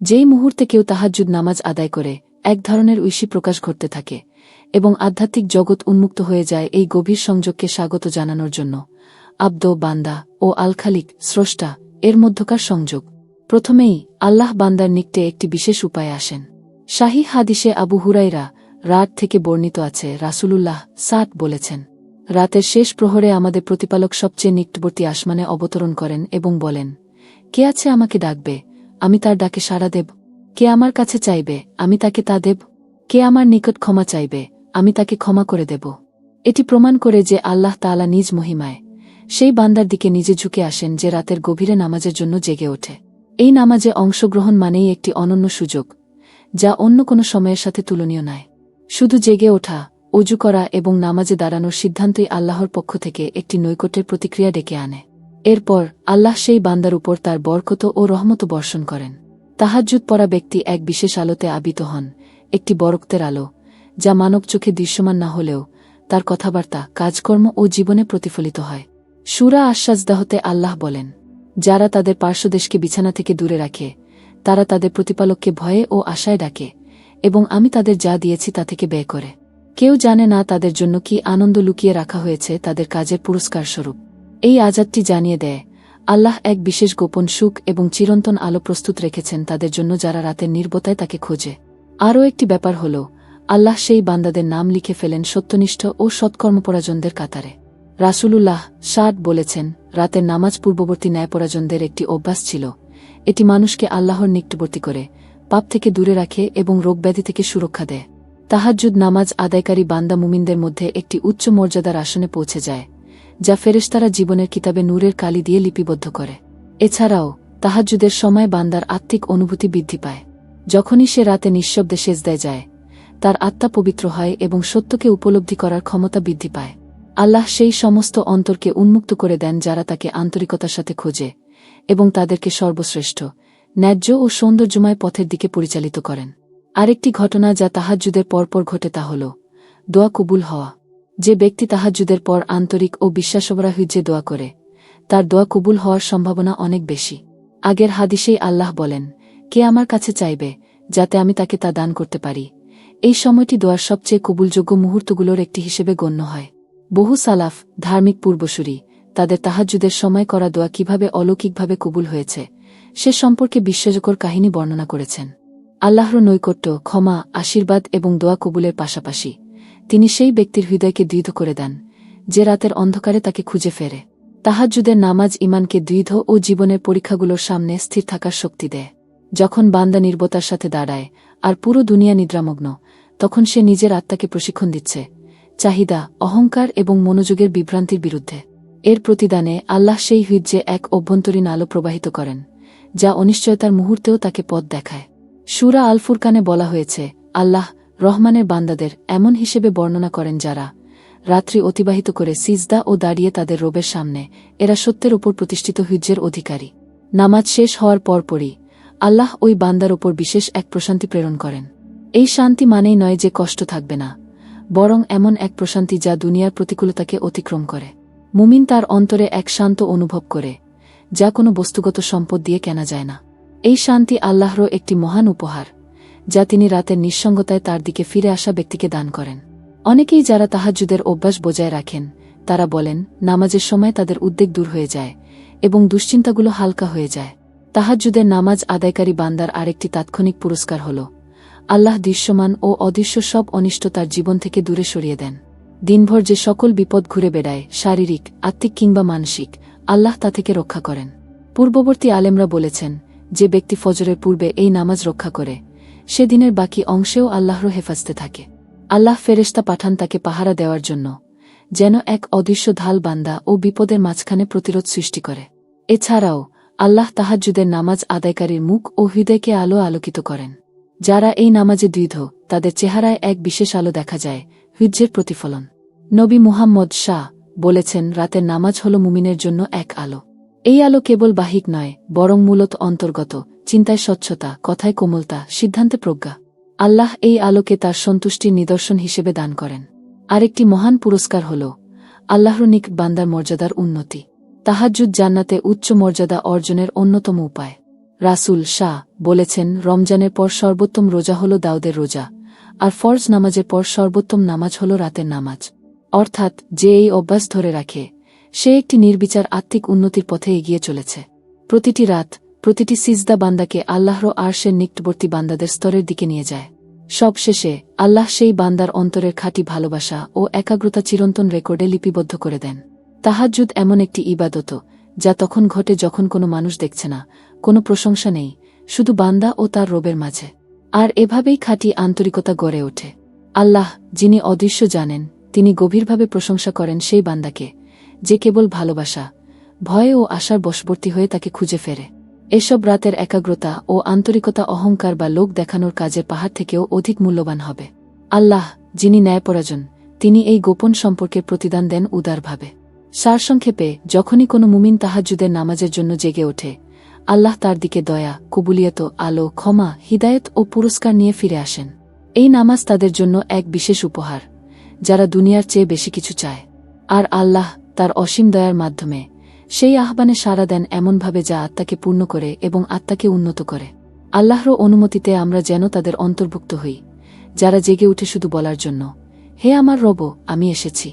যেই মুহূর্তে কেউ তাহাজ্জুদ নামাজ আদায় করে, এক ধরনের ঐশী প্রকাশ ঘটতে থাকে এবং আধ্যাত্মিক জগৎ উন্মুক্ত হয়ে যায় এই গভীর সংযোগকে স্বাগত জানানোর জন্য। আব্দ, বান্দা ও আলখালিক, স্রষ্টা, এর মধ্যকার সংযোগ। প্রথমেই আল্লাহ বান্দার নিকটে একটি বিশেষ উপায় আসেন। শাহী হাদিসে আবু হুরাইরা রাত থেকে বর্ণিত আছে, রাসূলুল্লাহ সাট বলেছেন, রাতের শেষ প্রহরে আমাদের প্রতিপালক সবচেয়ে নিকটবর্তী আসমানে অবতরণ করেন এবং বলেন, কে আছে আমাকে ডাকবে? আমি তার ডাকে সাড়া দেব। কে আমার কাছে চাইবে, আমি তাকে তা দেব। কে আমার নিকট ক্ষমা চাইবে, আমি তাকে ক্ষমা করে দেব। এটি প্রমাণ করে যে আল্লাহ তাআলা নিজ মহিমায়, সেই বান্দার দিকে নিজে ঝুঁকে আসেন যে রাতের গভীরে নামাজের জন্য জেগে ওঠে। এই নামাজে অংশগ্রহণ মানেই একটি অনন্য সুযোগ, যা অন্য কোনো সময়ের সাথে তুলনীয় নয়। শুধু জেগে ওঠা অজু করা এবং নামাজে দাঁড়ানোর সিদ্ধান্তই আল্লাহর পক্ষ থেকে একটি নৈকট্যের প্রতিক্রিয়া ডেকে আনে। এরপর আল্লাহ সেই বান্দার উপর তার বরকত ও রহমত বর্ষণ করেন। তাহাজ্জুদ পরা ব্যক্তি এক বিশেষ আলোতে আবিত হন, একটি বরক্তের আলো, যা মানব চোখে দৃশ্যমান না হলেও তার কথাবার্তা, কাজকর্ম ও জীবনে প্রতিফলিত হয়। সুরা আশ্বাসদাহতে আল্লাহ বলেন, যারা তাদের পার্শ্বদেশকে বিছানা থেকে দূরে রাখে, তারা তাদের প্রতিপালককে ভয়ে ও আশায় ডাকে, এবং আমি তাদের যা দিয়েছি তা থেকে ব্যয় করে। কেউ জানে না তাদের জন্য কি আনন্দ লুকিয়ে রাখা হয়েছে তাদের কাজের পুরস্কার স্বরূপ এই আজাদটি জানিয়ে দেয়, আল্লাহ এক বিশেষ গোপন সুখ এবং চিরন্তন আলো প্রস্তুত রেখেছেন তাদের জন্য যারা রাতের নির্বতায় তাকে খোঁজে। আরও একটি ব্যাপার হল, আল্লাহ সেই বান্দাদের নাম লিখে ফেলেন সত্যনিষ্ঠ ও সৎকর্মপরাজনদের কাতারে। রাসূলুল্লাহ ষাট বলেছেন, রাতের নামাজ পূর্ববর্তী ন্যায়পরাজনদের একটি অভ্যাস ছিল, এটি মানুষকে আল্লাহর নিকটবর্তী করে, পাপ থেকে দূরে রাখে এবং রোগব্যাধি থেকে সুরক্ষা দেয়। তাহাজ্জুদ নামাজ আদায়কারী বান্দা মুমিনদের মধ্যে একটি উচ্চ মর্যাদার আসনে পৌঁছে যায়। যা ফেরেশতারা জীবনের কিতাবে নূরের কালি দিয়ে লিপিবদ্ধ করে। এছাড়াও, তাহাজ্জুদের সময় বান্দার আত্মিক অনুভূতি বৃদ্ধি পায়। যখনই সে রাতে নিঃশব্দে সেজদায় যায়, তার আত্মা পবিত্র হয় এবং সত্যকে উপলব্ধি করার ক্ষমতা বৃদ্ধি পায়। আল্লাহ সেই সমস্ত অন্তরকে উন্মুক্ত করে দেন যারা তাকে আন্তরিকতার সাথে খোঁজে এবং তাদেরকে সর্বশ্রেষ্ঠ, ন্যায্য ও সৌন্দর্যময় পথের দিকে পরিচালিত করেন। আরেকটি ঘটনা যা তাহাজ্জুদের পরপর ঘটে তা হল, দোয়া কবুল হওয়া। যে ব্যক্তি তাহাজ্জুদের পর আন্তরিক ও বিশ্বাসবরাহিজ্যে দোয়া করে, তার দোয়া কবুল হওয়ার সম্ভাবনা অনেক বেশি। আগের হাদিসেই আল্লাহ বলেন, কে আমার কাছে চাইবে, যাতে আমি তাকে তা দান করতে পারি? এই সময়টি দোয়ার সবচেয়ে কবুলযোগ্য মুহূর্তগুলোর একটি হিসেবে গণ্য হয়। বহু সালাফ, ধার্মিক পূর্বসূরি, তাদের তাহাজ্জুদের সময় করা দোয়া কীভাবে অলৌকিকভাবে কবুল হয়েছে, সে সম্পর্কে বিস্ময়কর কাহিনী বর্ণনা করেছেন। আল্লাহর নৈকট্য, ক্ষমা, আশীর্বাদ এবং দোয়া কবুলের পাশাপাশি তিনি সেই ব্যক্তির হৃদয়কে দৃঢ় করে দেন, যে রাতের অন্ধকারে তাকে খুঁজে ফেরে। তাহাজ্জুদের নামাজ ইমানকে দৃঢ় ও জীবনের পরীক্ষাগুলোর সামনে স্থির থাকার শক্তি দেয়। যখন বান্দা নির্বতার সাথে দাঁড়ায় আর পুরো দুনিয়া নিদ্রামগ্ন, তখন সে নিজের আত্মাকে প্রশিক্ষণ দিচ্ছে, চাহিদা, অহংকার এবং মনোযোগের বিভ্রান্তির বিরুদ্ধে। এর প্রতিদানে আল্লাহ সেই হৃজ্যে এক অভ্যন্তরীণ আলো প্রবাহিত করেন, যা অনিশ্চয়তার মুহূর্তেও তাকে পথ দেখায়। সুরা আল ফুরকানে বলা হয়েছে, আল্লাহ রহমানের বান্দাদের এমন হিসেবে বর্ণনা করেন যারা, রাত্রি অতিবাহিত করে সিজদা ও দাঁড়িয়ে তাদের রোবের সামনে, এরা সত্যের ওপর প্রতিষ্ঠিত হিজ্জের অধিকারী। নামাজ শেষ হওয়ার পরপরই আল্লাহ ওই বান্দার ওপর বিশেষ এক প্রশান্তি প্রেরণ করেন। এই শান্তি মানেই নয় যে কষ্ট থাকবে না, বরং এমন এক প্রশান্তি যা দুনিয়ার প্রতিকূলতাকে অতিক্রম করে। মুমিন তার অন্তরে এক শান্ত অনুভব করে, যা কোনো বস্তুগত সম্পদ দিয়ে কেনা যায় না। এই শান্তি আল্লাহরও একটি মহান উপহার। যা তিনি রাতের নিঃসঙ্গতায় তার দিকে ফিরে আসা ব্যক্তিকে দান করেন। অনেকেই যারা তাহাজ্জুদের অভ্যাস বজায় রাখেন, তারা বলেন, নামাজের সময় তাদের উদ্বেগ দূর হয়ে যায় এবং দুশ্চিন্তাগুলো হালকা হয়ে যায়। তাহাজ্জুদের নামাজ আদায়কারী বান্দার আরেকটি তাৎক্ষণিক পুরস্কার হল, আল্লাহ দৃশ্যমান ও অদৃশ্য সব অনিষ্ট তার জীবন থেকে দূরে সরিয়ে দেন। দিনভর যে সকল বিপদ ঘুরে বেড়ায়, শারীরিক, আত্মিক কিংবা মানসিক, আল্লাহ তা থেকে রক্ষা করেন। পূর্ববর্তী আলেমরা বলেছেন, যে ব্যক্তি ফজরের পূর্বে এই নামাজ রক্ষা করে সে দিনের বাকি অংশেও আল্লাহর হেফাজতে থাকে। আল্লাহ ফেরেস্তা পাঠান তাকে পাহারা দেওয়ার জন্য, যেন এক অদৃশ্য ঢাল বান্দা ও বিপদের মাঝখানে প্রতিরোধ সৃষ্টি করে। এছাড়াও, আল্লাহ তাহাজ্জুদের নামাজ আদায়কারীর মুখ ও হৃদয়কে আলো আলোকিত করেন। যারা এই নামাজে দ্বিধ তাদের চেহারায় এক বিশেষ আলো দেখা যায় হৃজ্যের প্রতিফলন। নবী মুহাম্মদ শাহ বলেছেন, রাতের নামাজ হল মুমিনের জন্য এক আলো। এই আলো কেবল বাহিক নয়, বরং মূলত অন্তর্গত, চিন্তায় স্বচ্ছতা, কথায় কোমলতা, সিদ্ধান্তে প্রজ্ঞা। আল্লাহ এই আলোকে তার সন্তুষ্টির নিদর্শন হিসেবে দান করেন। আরেকটি মহান পুরস্কার হল, আল্লাহর নিকট বান্দার মর্যাদার উন্নতি। তাহাজ্জুদ জান্নাতে উচ্চ মর্যাদা অর্জনের অন্যতম উপায়। রাসুল শাহ বলেছেন, রমজানের পর সর্বোত্তম রোজা হল দাউদের রোজা, আর ফরজ নামাজের পর সর্বোত্তম নামাজ হল রাতের নামাজ। অর্থাৎ যে এই অভ্যাস ধরে রাখে সে একটি নির্বিচার আত্মিক উন্নতির পথে এগিয়ে চলেছে। প্রতিটি রাত, প্রতিটি সিজদা বান্দাকে আল্লাহর আরশের নিকটবর্তী বান্দাদের স্তরের দিকে নিয়ে যায়। সব শেষে আল্লাহ সেই বান্দার অন্তরের খাঁটি ভালোবাসা ও একাগ্রতা চিরন্তন রেকর্ডে লিপিবদ্ধ করে দেন। তাহাজ্জুদ এমন একটি ইবাদত, যা তখন ঘটে যখন কোনো মানুষ দেখছে না, কোনো প্রশংসা নেই, শুধু বান্দা ও তার রোবের মাঝে। আর এভাবেই খাঁটি আন্তরিকতা গড়ে ওঠে। আল্লাহ, যিনি অদৃশ্য জানেন, তিনি গভীরভাবে প্রশংসা করেন সেই বান্দাকে। যে কেবল ভালোবাসা, ভয়ে ও আশার বশবর্তী হয়ে তাকে খুঁজে ফেরে। এসব রাতের একাগ্রতা ও আন্তরিকতা অহংকার বা লোক দেখানোর কাজের পাহাড় থেকেও অধিক মূল্যবান হবে। আল্লাহ, যিনি ন্যায়পরাজন, তিনি এই গোপন সম্পর্কের প্রতিদান দেন উদারভাবে। সারসংক্ষেপে, যখনই কোনো মুমিন তাহাজ্জুদের নামাজের জন্য জেগে ওঠে, আল্লাহ তার দিকে দয়া, কবুলিয়ত, আলো, ক্ষমা, হিদায়ত ও পুরস্কার নিয়ে ফিরে আসেন। এই নামাজ তাদের জন্য এক বিশেষ উপহার, যারা দুনিয়ার চেয়ে বেশি কিছু চায়। আর আল্লাহ তার অসীম দয়ার মাধ্যমে, সেই আহ্বানে সাড়া দেন এমনভাবে যা আত্মাকে পূর্ণ করে এবং আত্মাকে উন্নত করে। আল্লাহর অনুমতিতে আমরা যেন তাদের অন্তর্ভুক্ত হই, যারা জেগে উঠে শুধু বলার জন্য, হে আমার রব, আমি এসেছি।